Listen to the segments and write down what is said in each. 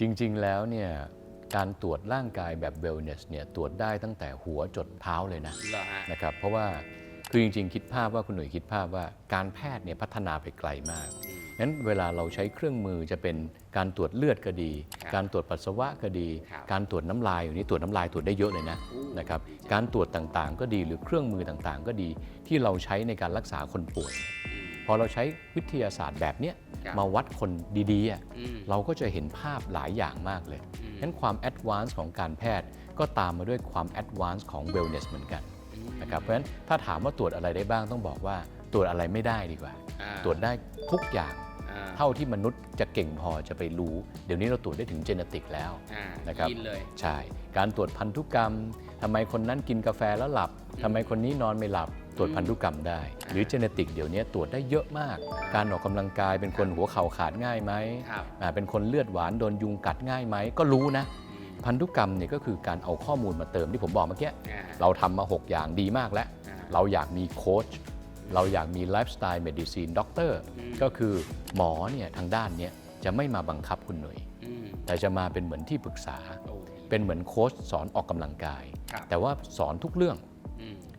จริงๆ แล้วเนี่ยการตรวจร่างกายแบบ wellness เนี่ยตรวจได้ตั้งแต่หัวจดเท้าเลยนะเหรอฮะนะครับเพราะว่าคือจริงๆ คิดภาพว่าคุณหนุ่ยคิดภาพว่าการแพทย์เนี่ยพัฒนาไปไกลมากอืมงั้นเวลาเราใช้เครื่องมือจะเป็นการตรวจเลือดก็ดี ครับการตรวจปัสสาวะก็ดี ครับการตรวจน้ำลายอยู่นี้ตรวจน้ำลายตรวจได้เยอะเลยนะอู้นะครับดีจัง การตรวจต่างๆ ก็ดีหรือเครื่องมือต่างๆ ก็ดีที่เราใช้ในการรักษาคนป่วยอืม พอเราใช้วิทยาศาสตร์แบบเนี้ยครับมาวัดคนดีๆอะอืม เราก็จะเห็นภาพหลายอย่างมากเลยอืมงั้นความแอดวานซ์ของการแพทย์ก็ตามมาด้วยความแอดวานซ์ของ wellness เหมือนกันอืมนะครับเพราะฉะนั้นถ้าถามว่าตรวจอะไรได้บ้างต้องบอกว่าตรวจอะไรไม่ได้ดีกว่า อ่ตรวจได้ทุกอย่าง อ่าเท่าที่มนุษย์จะเก่งพอจะไปรู้ เดี๋ยวนี้เราตรวจได้ถึงเจเนติกแล้ว อ่านะครับ กินเลย ใช่ การตรวจพันธุกรรมทำไมคนนั้นกินกาแฟแล้วหลับทำไมคนนี้นอนไม่หลับ ตรวจพันธุกรรมได้ หรือเจเนติกเดี๋ยวนี้ตรวจได้เยอะมาก การออกกำลังกายเป็นคนหัวเข่าขาดง่ายไหมครับอ่าเป็นคนเลือดหวานโดนยุงกัดง่ายไหมก็รู้นะอืมพันธุกรรมเนี่ยก็คือการเอาข้อมูลมาเติมที่ผมบอกเมื่อกี้อ่าเราทำมา 6 อย่างดีมากแล้วอ่าเราอยากมีโค้ชเราอยากมีไลฟ์สไตล์เมดิซีนด็อกเตอร์อืมก็คือหมอเนี่ยทางด้านเนี้ยจะไม่มาบังคับคุณหน่วยอืมแต่จะมาเป็นเหมือนที่ปรึกษาโอ้เป็นเหมือนโค้ชสอนออกกำลังกายครับแต่ว่าสอนทุกเรื่องอืม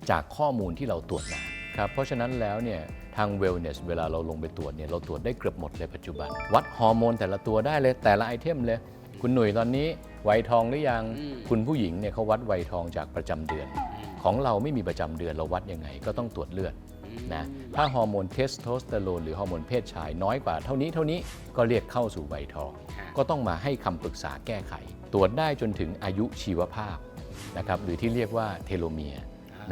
จากข้อมูลที่เราตรวจมาครับเพราะฉะนั้นแล้วเนี่ยทาง wellness เวลาเราลงไปตรวจเนี่ยเราตรวจได้เกือบหมดเลยปัจจุบัน วัดฮอร์โมนแต่ละตัวได้เลยแต่ละไอเทมเลย คุณหนุ่ยตอนนี้วัยทองหรือยังอืมคุณผู้หญิงเนี่ยเขาวัดวัยทองจากประจำเดือนอืมของเราไม่มีประจำเดือนเราวัดยังไง ก็ต้องตรวจเลือดอืมนะถ้าฮอร์โมนเทสโทสเตอโรนหรือฮอร์โมนเพศชายน้อยกว่าเท่านี้เท่านี้ก็เรียกเข้าสู่วัยทองค่ะก็ต้องมาให้คำปรึกษาแก้ไข ตรวจได้จนถึงอายุชีวภาพนะครับหรือที่เรียกว่าเทโลเมียร์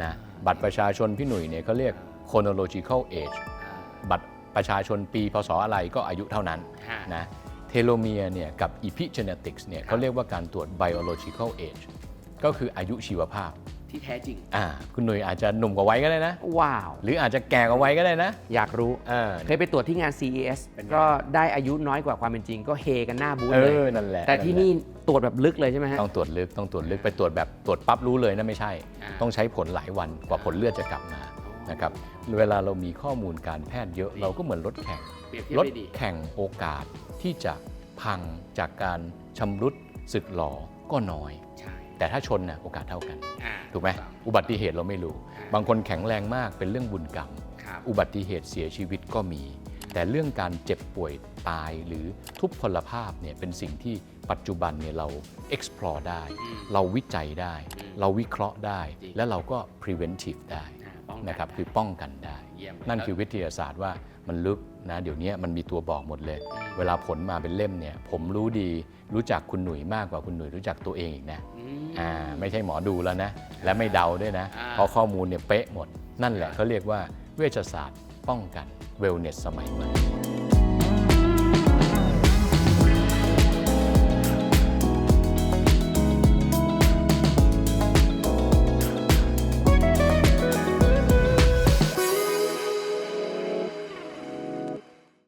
นะบัตรประชาชนพี่หนุ่ยเนี่ยเขาเรียก chronological age อ่าบัตรประชาชนปีพศอะไรก็อายุเท่านั้นค่ะนะเทโลเมียร์เนี่ยกับ epigenetics เนี่ยเขาเรียกว่าการตรวจ biological age ก็คืออายุชีวภาพ ที่แท้จริง อ่าคุณหนุ่ยอาจจะหนุ่มกว่าไว้ก็ได้นะ ว้าว หรืออาจจะแก่กว่าไว้ก็ได้นะอยากรู้ อ่าเคยไปตรวจที่งาน CES เป็นไง ก็ได้อายุน้อยกว่าความเป็นจริง ก็เฮกันหน้าบูธเอเลย อนั่นแหละแต่ที่นี่ตรวจแบบลึกเลยใช่ไหมฮะต้องตรวจลึกต้องตรวจลึกไปตรวจแบบตรวจปั๊บรู้เลยนะไม่ใช่ อ่า ต้องใช้ผลหลายวันกว่าผลเลือดจะกลับมานะครับเวลาเรามีข้อมูลการแพทย์เยอะเราก็เหมือนรถแข่ง เปรียบเทียบรถได้ดี แข่งโอกาสที่จะพังจากการชำรุดสึกหลอก็น้อย ใช่แต่ถ้าชนน่ะโอกาสเท่ากัน อ่า ถูกไหมต้องอุบัติเหตุเราไม่รู้อ่าบางคนแข็งแรงมากเป็นเรื่องบุญกรรมครับอุบัติเหตุเสียชีวิตก็มี แต่เรื่องการเจ็บป่วยตายหรือทุพพลภาพเนี่ยเป็นสิ่งที่ปัจจุบันเนี่ยเรา explore ได้อืมเราวิจัยได้อืมเราวิเคราะห์ได้จริงและเราก็ preventive ได้อ่าป้องกันะครับได้คือป้องกันได้เยี่ยม นั่นคือวิทยาศาสตร์ว่ามันลึกนะเดี๋ยวนี้มันมีตัวบอกหมดเลยอืมเวลาผลมาเป็นเล่มเนี่ย ผมรู้ดีรู้จักคุณหนุ่ยมากกว่าคุณหนุ่ยรู้จักตัวเองอีกนะอืมอ่าไม่ใช่หมอดูแล้วนะ และไม่เดาด้วยนะอ่าเพราะข้อมูลเนี่ยเป๊ะหมด นั่นแหละครับเขาเรียกว่าเวชศาสตร์ป้องกัน wellness สมัยใหม่